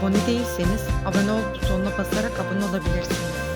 Abone değilseniz abone ol butonuna basarak abone olabilirsiniz.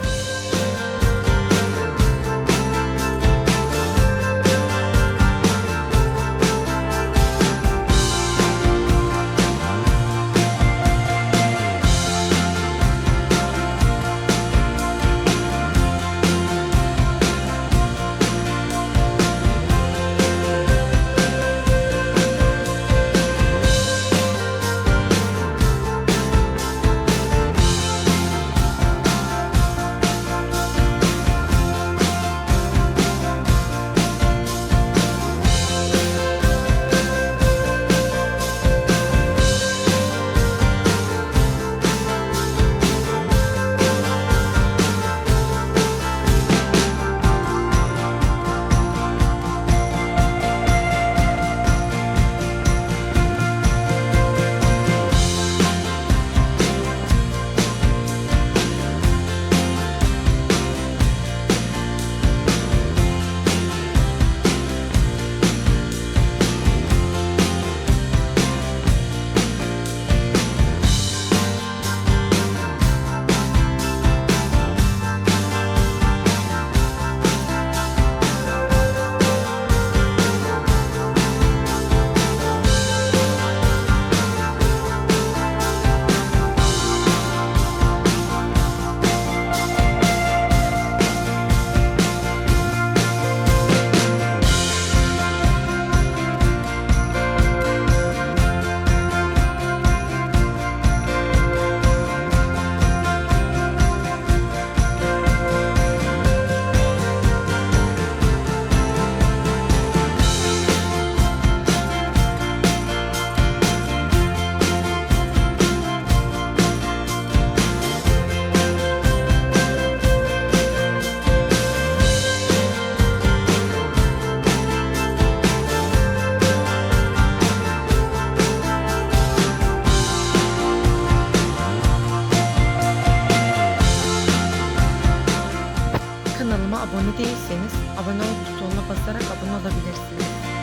değilseniz abone olup butonuna basarak abone olabilirsiniz.